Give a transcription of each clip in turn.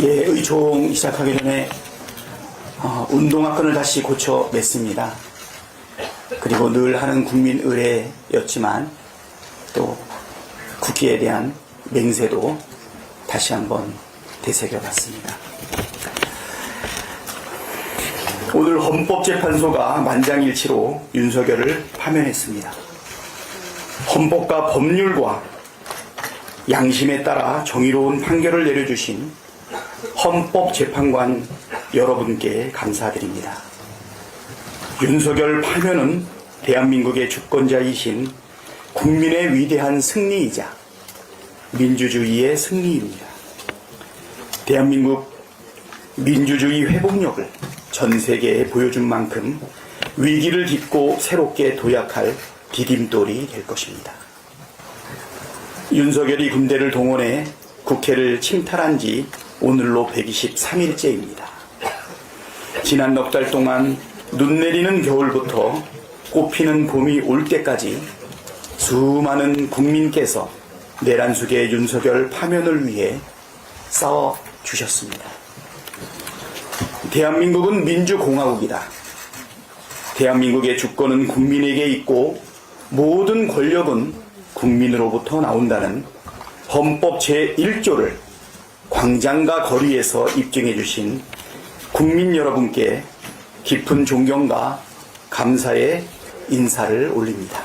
예, 의총 시작하기 전에 어, 운동화끈을 다시 고쳐 맸습니다. 그리고 늘 하는 국민 의례였지만 또 국기에 대한 맹세도 다시 한번 되새겨봤습니다. 오늘 헌법재판소가 만장일치로 윤석열을 파면했습니다. 헌법과 법률과 양심에 따라 정의로운 판결을 내려주신 헌법재판관 여러분께 감사드립니다. 윤석열 파면은 대한민국의 주권자이신 국민의 위대한 승리이자 민주주의의 승리입니다. 대한민국 민주주의 회복력을 전 세계에 보여준 만큼 위기를 딛고 새롭게 도약할 디딤돌이 될 것입니다. 윤석열이 군대를 동원해 국회를 침탈한 지 오늘로 123일째입니다. 지난 넉 달 동안 눈 내리는 겨울부터 꽃피는 봄이 올 때까지 수많은 국민께서 내란 속의 윤석열 파면을 위해 싸워 주셨습니다. 대한민국은 민주공화국이다. 대한민국의 주권은 국민에게 있고 모든 권력은 국민으로부터 나온다는 헌법 제1조를 광장과 거리에서 입증해 주신 국민 여러분께 깊은 존경과 감사의 인사를 올립니다.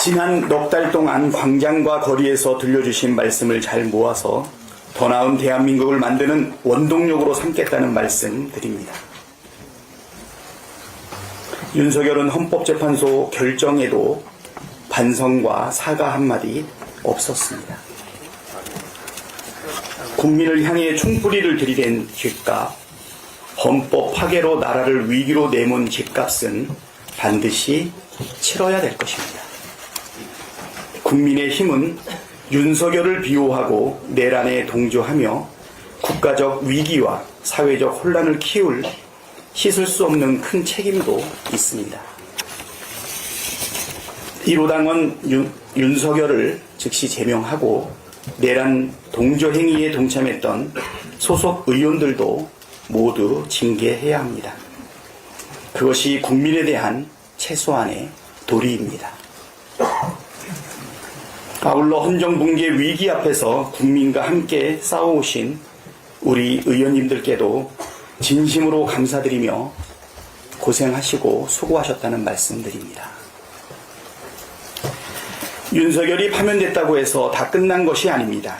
지난 넉 달 동안 광장과 거리에서 들려주신 말씀을 잘 모아서 더 나은 대한민국을 만드는 원동력으로 삼겠다는 말씀 드립니다. 윤석열은 헌법재판소 결정에도 반성과 사과 한마디 없었습니다. 국민을 향해 총뿌리를 들이댄 죗값, 헌법 파괴로 나라를 위기로 내몬 죗값은 반드시 치러야 될 것입니다. 국민의 힘은 윤석열을 비호하고 내란에 동조하며 국가적 위기와 사회적 혼란을 키울 씻을 수 없는 큰 책임도 있습니다. 1호당은 윤, 윤석열을 즉시 제명하고 내란 동조 행위에 동참했던 소속 의원들도 모두 징계해야 합니다. 그것이 국민에 대한 최소한의 도리입니다. 아울러 헌정 붕괴 위기 앞에서 국민과 함께 싸워오신 우리 의원님들께도 진심으로 감사드리며 고생하시고 수고하셨다는 말씀드립니다. 윤석열이 파면됐다고 해서 다 끝난 것이 아닙니다.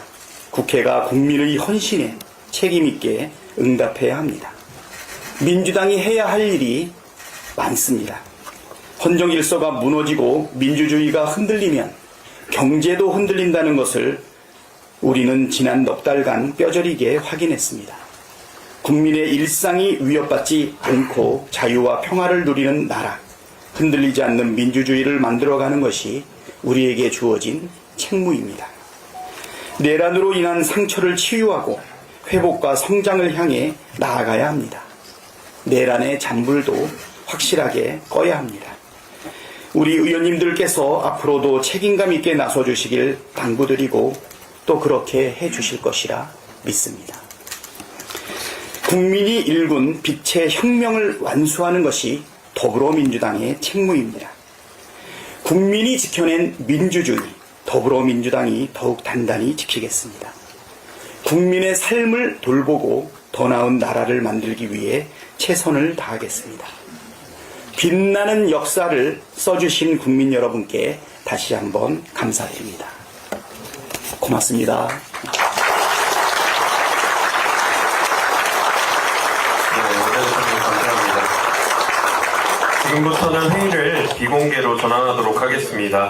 국회가 국민의 헌신에 책임있게 응답해야 합니다. 민주당이 해야 할 일이 많습니다. 헌정 질서가 무너지고 민주주의가 흔들리면 경제도 흔들린다는 것을 우리는 지난 넉 달간 뼈저리게 확인했습니다. 국민의 일상이 위협받지 않고 자유와 평화를 누리는 나라, 흔들리지 않는 민주주의를 만들어가는 것이 우리에게 주어진 책무입니다. 내란으로 인한 상처를 치유하고 회복과 성장을 향해 나아가야 합니다. 내란의 잔불도 확실하게 꺼야 합니다. 우리 의원님들께서 앞으로도 책임감 있게 나서 주시길 당부드리고 또 그렇게 해 주실 것이라 믿습니다. 국민이 일군 빛의 혁명을 완수하는 것이 더불어민주당의 책무입니다. 국민이 지켜낸 민주주의, 더불어민주당이 더욱 단단히 지키겠습니다. 국민의 삶을 돌보고 더 나은 나라를 만들기 위해 최선을 다하겠습니다. 빛나는 역사를 써주신 국민 여러분께 다시 한번 감사드립니다. 고맙습니다. 네, 원장님 감사합니다. 지금부터는 회의를 비공개로 전환하도록 하겠습니다.